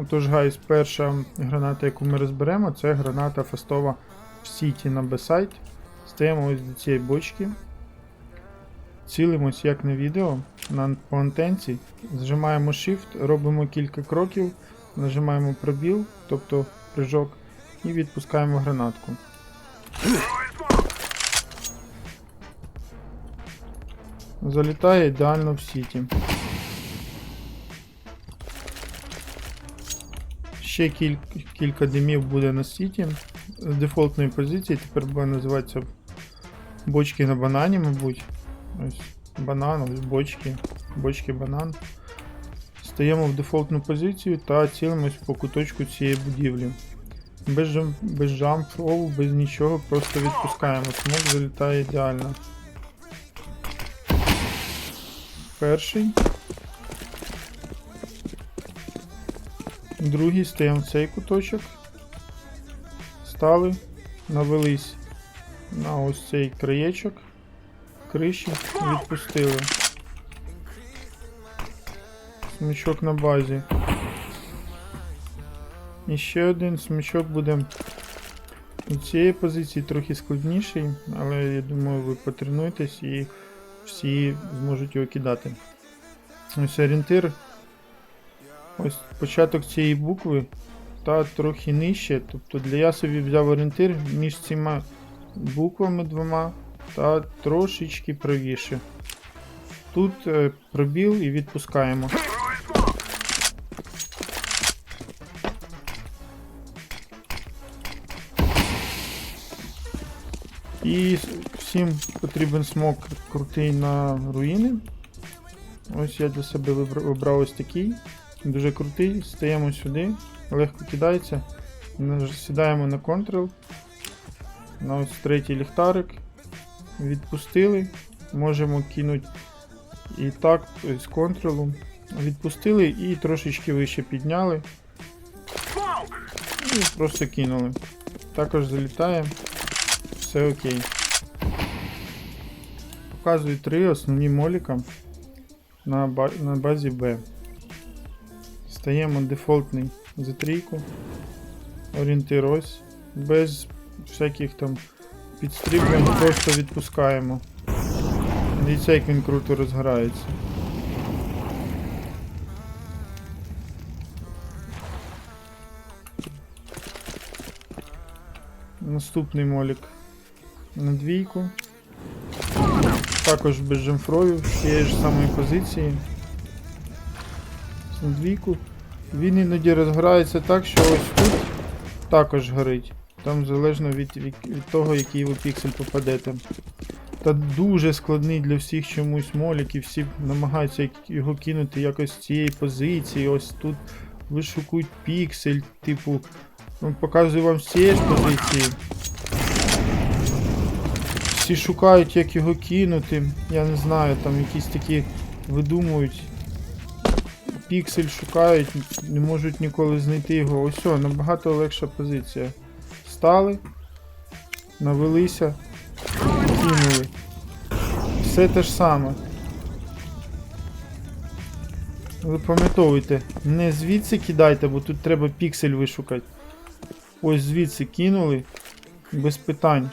Отож, гайс, перша граната, яку ми розберемо, це граната фастова в сіті на Б-сайт. Стаємо ось до цієї бочки. Цілимось як на відео на по антенці, зжимаємо Shift, робимо кілька кроків, нажимаємо пробіл, тобто прыжок, і відпускаємо гранатку. Залітає ідеально в сіті. Ще кіль, кілька димів буде на сіті. З дефолтної позиції тепер буде називатися бочки на банані, мабуть. Ось банан, ось бочки, бочки банан. Стаємо в дефолтну позицію та цілимось по куточку цієї будівлі. Без, жам, без жампрову, без нічого, просто відпускаємо. Смок залітає ідеально. Перший. Другий стаємо цей куточок. Стали, навелись на ось цей краєчок криші, відпустили. Смічок на базі. І ще один смічок буде у цієї позиції трохи складніший, але я думаю, ви потренуєтесь і всі зможуть його кидати. Ось орієнтир. Ось початок цієї букви та трохи нижче. Тобто для я собі взяв орієнтир між цими буквами двома та трошечки правіше. Тут е, пробіл і відпускаємо. І всім потрібен смок крутий на руїни. Ось я для себе вибрав ось такий. Дуже крутий. Стаємо сюди, легко кидається. Сідаємо на Ctrl. На ось третій ліхтарик. Відпустили. Можемо кинути і так з контролу. Відпустили і трошечки вище підняли. І просто кинули. Також залітає. Все окей. Показую три основні моліка на, базі Б. Стаємо дефолтний за трійку. Орієнтир. Без всяких там підстріблень просто відпускаємо. Дивіться, як він круто розгорається. Наступний молік на двійку. Також без жемфрою, з тієї ж самої позиції. На. Він іноді розгорається так, що ось тут також горить. Там залежно від, від, того, який ви піксель попадете. Та дуже складний для всіх чомусь молік, і всі намагаються його кинути якось з цієї позиції. Ось тут вишукують піксель, типу. Ну, показую вам з цієї позиції. Всі шукають, як його кинути. Я не знаю, там якісь такі видумують. Піксель шукають, не можуть ніколи знайти його. Ось набагато легша позиція. Стали, навелися, кинули. Все те ж саме. Запам'ятовуйте, не звідси кидайте, бо тут треба піксель вишукати. Ось звідси кинули, без питань.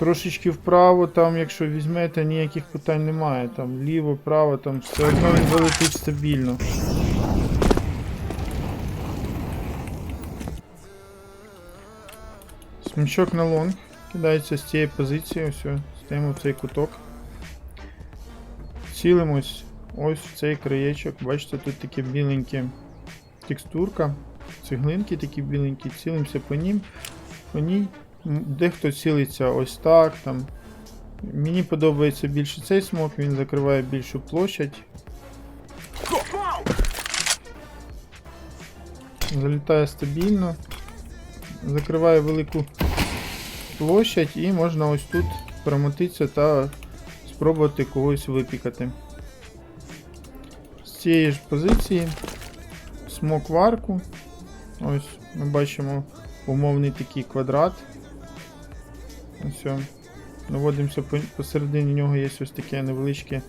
Трошечки вправо, там, якщо візьмете, ніяких питань немає. Там ліво, право, там все одно він залетить стабільно. Смічок на лонг кидається з цієї позиції, все, стаємо в цей куток. Цілимось ось в цей краєчок. Бачите, тут таке біленьке текстурка, цеглинки такі біленькі, цілимося по ним. По ній Дехто цілиться ось так. там. Мені подобається більше цей смок, він закриває більшу площадь. Залітає стабільно. Закриває велику площадь і можна ось тут промотитися та спробувати когось випікати. З цієї ж позиції смок в арку. Ось ми бачимо умовний такий квадрат. Ось. Наводимося посередині нього є ось таке невеличке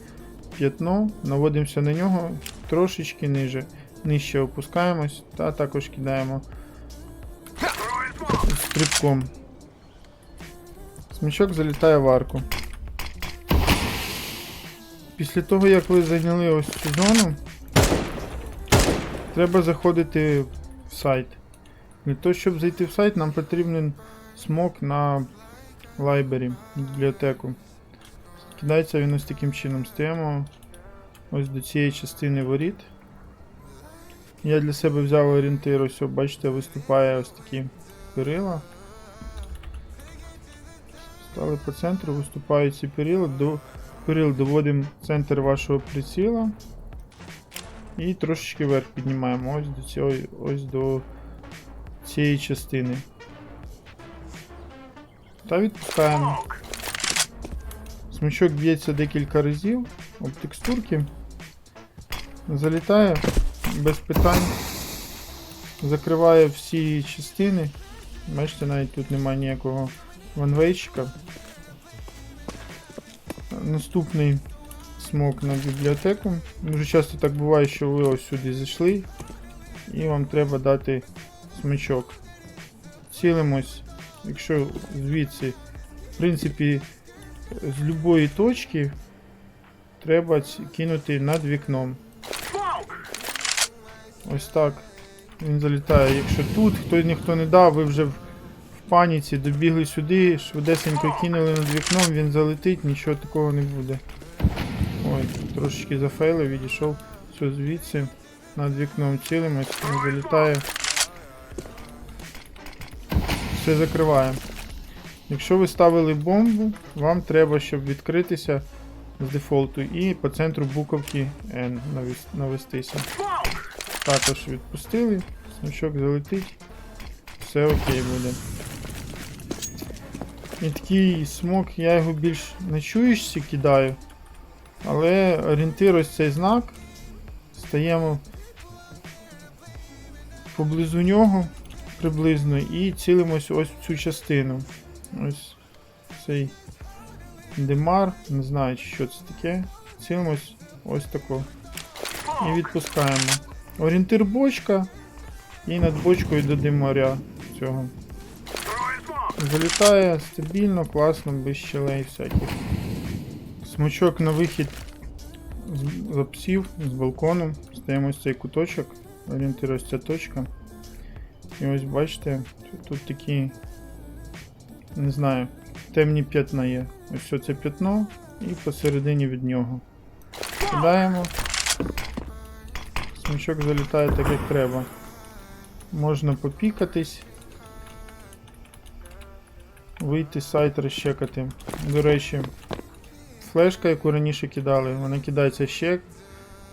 п'ятно. Наводимося на нього трошечки ниже. нижче опускаємось та також кидаємо стрибком. Смічок залітає в арку. Після того, як ви зайняли ось цю зону, треба заходити в сайт. Для того, щоб зайти в сайт, нам потрібен смок на лайбері, бібліотеку. Кидається він ось таким чином. Стаємо ось до цієї частини воріт. Я для себе взяв орієнтир, ось, бачите, виступає ось такі перила. Стали по центру, виступають ці перила. До перил доводимо центр вашого приціла. І трошечки вверх піднімаємо ось до цієї, ось до цієї частини. Та відпускаємо. Смичок б'ється декілька разів об текстурки. Залітає без питань. Закриває всі частини. Бачите, навіть тут немає ніякого ванвейчика. Наступний смок на бібліотеку. Дуже часто так буває, що ви ось сюди зайшли і вам треба дати смичок. Цілимось, якщо звідси, в принципі, з любої точки треба кинути над вікном. Ось так. Він залітає. Якщо тут хто ніхто не дав, ви вже в паніці добігли сюди, швидесенько кинули над вікном, він залетить, нічого такого не буде. Ой, трошечки зафейлив, відійшов все звідси. Над вікном цілимось, він залітає. Все закриває. Якщо ви ставили бомбу, вам треба, щоб відкритися з дефолту і по центру буковки N навестися. Також відпустили, смічок залетить, все окей буде. І такий смок, я його більш на чуєшся кидаю, але орієнтир ось цей знак. Стаємо поблизу нього приблизно і цілимось ось в цю частину. Ось цей демар, не знаю, що це таке. Цілимось ось тако. І відпускаємо. Орієнтир бочка. І над бочкою до димаря цього. Залітає стабільно, класно, без щелей всяких. Смочок на вихід з, апсів, з балкону. Стаємо ось цей куточок. Орієнтир ось ця точка. І ось бачите, тут, такі, не знаю, темні п'ятна є. Ось це п'ятно і посередині від нього. Кидаємо. Смічок залітає так, як треба. Можна попікатись. Вийти сайт розчекати. До речі, флешка, яку раніше кидали, вона кидається ще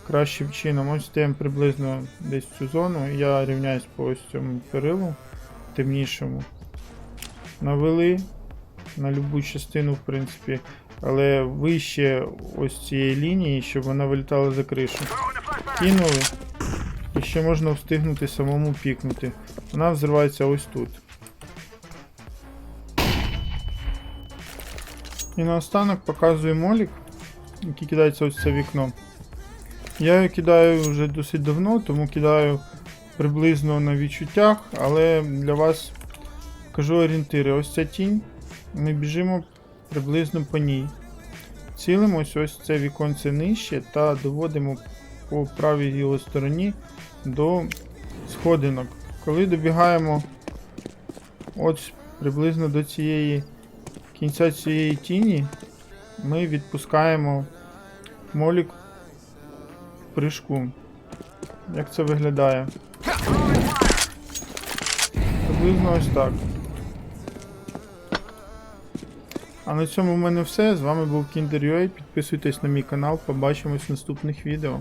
кращим чином. Ось стаємо приблизно десь цю зону. Я рівняюсь по ось цьому перилу темнішому. Навели на любу частину, в принципі, але вище ось цієї лінії, щоб вона вилітала за кришу. Кинули. І ще можна встигнути самому пікнути. Вона взривається ось тут. І наостанок показую молік, який кидається ось це вікно. Я його кидаю вже досить давно, тому кидаю приблизно на відчуттях, але для вас кажу орієнтири. Ось ця тінь. Ми біжимо приблизно по ній. Цілимось ось це віконце нижче та доводимо по правій його стороні до сходинок. Коли добігаємо от приблизно до цієї кінця цієї тіні, ми відпускаємо молік прыжку. Як це виглядає? Приблизно ось так. А на цьому в мене все. З вами був Kinder.ua. Підписуйтесь на мій канал, побачимось в наступних відео.